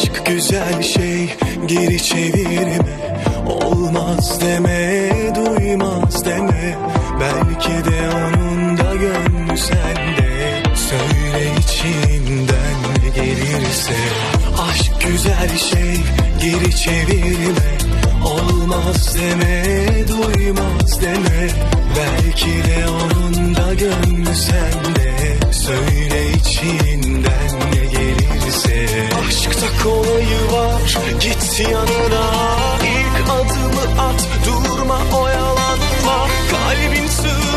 Aşk güzel şey geri çevirme. Olmaz deme duymaz deme. Belki de onun da gönlü sende. Söyle içinden gelirse. Aşk güzel şey geri çevirme. Olmaz deme duymaz deme. Belki de onun da gönlü sende Bir kolayı var git yanına. İlk adımı at durma oyalanma. Kalbin sığ